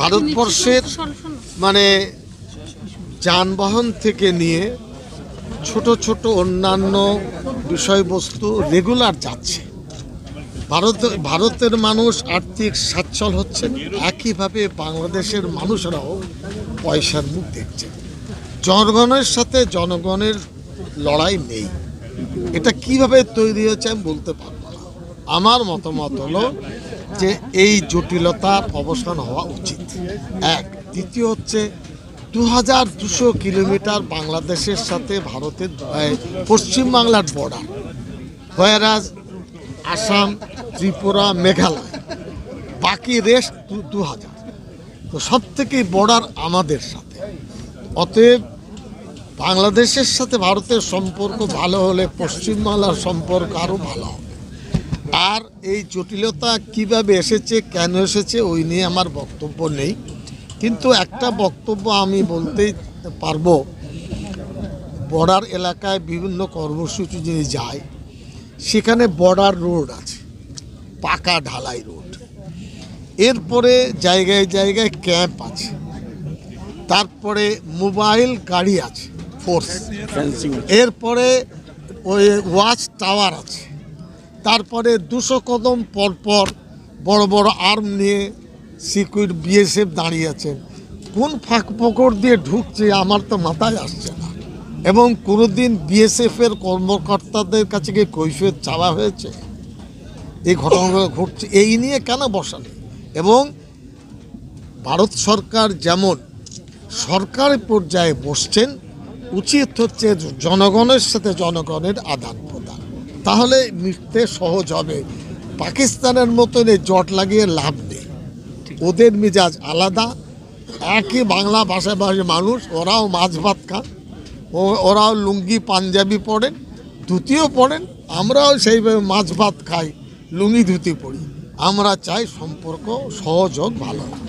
ভারতবর্ষের মানে যানবাহন থেকে নিয়ে ছোট ছোট অন্যান্য বিষয়বস্তু রেগুলার যাচ্ছে। ভারত ভারতের মানুষ আর্থিক সচ্ছল হচ্ছে একইভাবে বাংলাদেশের মানুষরাও পয়সার মুখ দেখছে জনগণের সাথে জনগণের লড়াই নেই। এটা কীভাবে তৈরি হয়েছে আমি বলতে পারব না। আমার মতামত হলো যে এই জটিলতার অবসান হওয়া উচিত। এক। দ্বিতীয় হচ্ছে দু হাজার দুশো কিলোমিটার বাংলাদেশের সাথে ভারতের পশ্চিমবাংলার বর্ডার হয়ারাজ আসাম, ত্রিপুরা, মেঘালয়। বাকি রেস্ট দু হাজার তো সব থেকে বর্ডার আমাদের সাথে। অতএব বাংলাদেশের সাথে ভারতের সম্পর্ক ভালো হলে পশ্চিমবাংলার সম্পর্ক আরও ভালো হবে। আর এই জটিলতা কীভাবে এসেছে কেন এসেছে ওই নিয়ে আমার বক্তব্য নেই। কিন্তু একটা বক্তব্য আমি বলতেই পারব বর্ডার এলাকায় বিভিন্ন কর্মসূচি যদি যায় সেখানে বর্ডার রোড আছে পাকা ঢালাই রোড। এরপরে জায়গায় জায়গায় ক্যাম্প আছে তারপরে মোবাইল গাড়ি আছে ফোর্স। এরপরে ওই ওয়াচ টাওয়ার আছে তারপরে দুশো কদম পর পর বড় বড় আর্ম নিয়ে সিকিউর বিএসএফ দাঁড়িয়ে আছেন কোন ফাঁক ফকর দিয়ে ঢুকছে আমার তো মাথায় আসছে না। এবং কোনোদিন বিএসএফের কর্মকর্তাদের কাছে গিয়ে কৈফিয়ত চাওয়া হয়েছে? এই ঘটনাগুলো ঘটছে। এই নিয়ে কেন বসালে? এবং ভারত সরকার যেমন সরকারি পর্যায়ে বসছেন, উচিত হচ্ছে জনগণের সাথে জনগণের আদান তাহলে মিটতে সহজ হবে। পাকিস্তানের মতন এই জট লাগিয়ে লাভ নেই। ওদের মিজাজ আলাদা। একই বাংলা ভাষাভাষী মানুষ ওরাও মাছ ভাত খান ও ওরাও লুঙ্গি পাঞ্জাবি পরেন ধুতিও পরেন। আমরাও সেইভাবে মাছ ভাত খাই লুঙ্গি ধুতি পরি। আমরা চাই সম্পর্ক সহযোগ ভালো হোক।